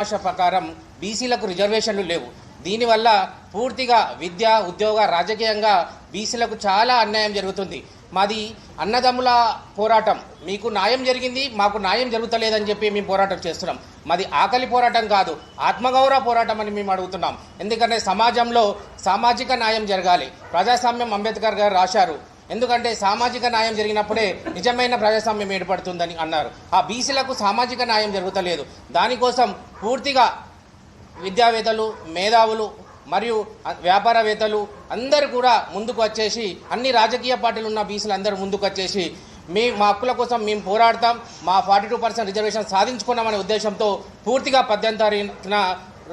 భాష ప్రకారం బీసీలకు రిజర్వేషన్లు లేవు. దీనివల్ల పూర్తిగా విద్య ఉద్యోగ రాజకీయంగా బీసీలకు చాలా అన్యాయం జరుగుతుంది. మాది అన్నదమ్ముల పోరాటం. మీకు న్యాయం జరిగింది మాకు న్యాయం జరుగుతలేదని చెప్పి మేము పోరాటం చేస్తున్నాం. మాది ఆకలి పోరాటం కాదు ఆత్మగౌరవ పోరాటం అని మేము అడుగుతున్నాం. ఎందుకంటే సమాజంలో సామాజిక న్యాయం జరగాలి. ప్రజాస్వామ్యం అంబేద్కర్ గారు రాశారు. ఎందుకంటే సామాజిక న్యాయం జరిగినప్పుడే నిజమైన ప్రజాస్వామ్యం ఏర్పడుతుందని అన్నారు. ఆ బీసీలకు సామాజిక న్యాయం జరుగుతలేదు. దానికోసం పూర్తిగా విద్యావేత్తలు మేధావులు మరియు వ్యాపారవేత్తలు అందరూ కూడా ముందుకు వచ్చేసి అన్ని రాజకీయ పార్టీలు ఉన్న బీసీలు అందరూ ముందుకు వచ్చేసి మీ మా హక్కుల కోసం మేము పోరాడతాం మా ఫార్టీ టూ పర్సెంట్ రిజర్వేషన్ సాధించుకున్నామనే ఉద్దేశంతో పూర్తిగా పద్దెనిమిది తారీఖున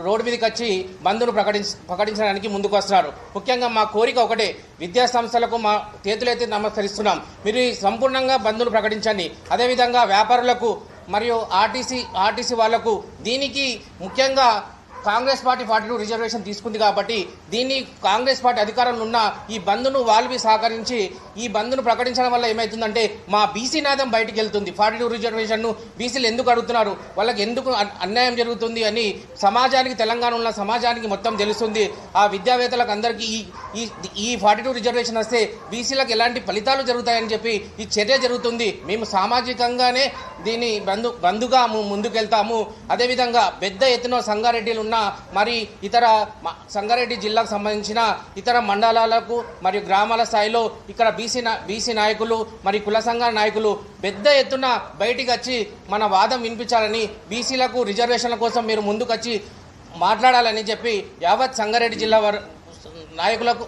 రోడ్డు మీదకి వచ్చి బంద్ను ప్రకటించ ప్రకటించడానికి ముందుకు వస్తున్నారు. ముఖ్యంగా మా కోరిక ఒకటే విద్యా సంస్థలకు మా చేతులైతే నమస్కరిస్తున్నాం. మీరు సంపూర్ణంగా బంద్ను ప్రకటించండి. అదేవిధంగా వ్యాపారులకు మరియు ఆర్టీసీ ఆర్టీసీ వాళ్ళకు దీనికి ముఖ్యంగా Congress party forty two reservation తీసుకుంది కాబట్టి దీన్ని కాంగ్రెస్ పార్టీ అధికారంలో ఉన్న ఈ బంద్ను వాల్వి సహకరించి ఈ బంద్ను ప్రకటించడం వల్ల ఏమవుతుందంటే మా బీసీ నాదం బయటికి వెళ్తుంది. ఫార్టీ టూ రిజర్వేషన్ను బీసీలు ఎందుకు అడుగుతున్నారు? వాళ్ళకి ఎందుకు అన్యాయం జరుగుతుంది అని సమాజానికి తెలంగాణ ఉన్న సమాజానికి మొత్తం తెలుస్తుంది. ఆ విద్యావేత్తలకు అందరికీ ఈ ఈ ఈ ఫార్టీ టూ రిజర్వేషన్ వస్తే బీసీలకు ఎలాంటి ఫలితాలు జరుగుతాయని చెప్పి ఈ చర్య జరుగుతుంది. మేము సామాజికంగానే దీన్ని బంధు బంధుగా ముందుకెళ్తాము. అదేవిధంగా పెద్ద ఎత్తున సంగారెడ్డిలు ఉన్న మరి ఇతర సంగారెడ్డి జిల్లాకు సంబంధించిన ఇతర మండలాలకు మరియు గ్రామాల స్థాయిలో ఇక్కడ బీసీ బీసీ నాయకులు మరి కుల సంఘాల నాయకులు పెద్ద ఎత్తున బయటికి వచ్చి మన వాదం వినిపించాలని బీసీలకు రిజర్వేషన్ల కోసం మీరు ముందుకొచ్చి మాట్లాడాలని చెప్పి యావత్ సంగారెడ్డి జిల్లా వారు నాయకులకు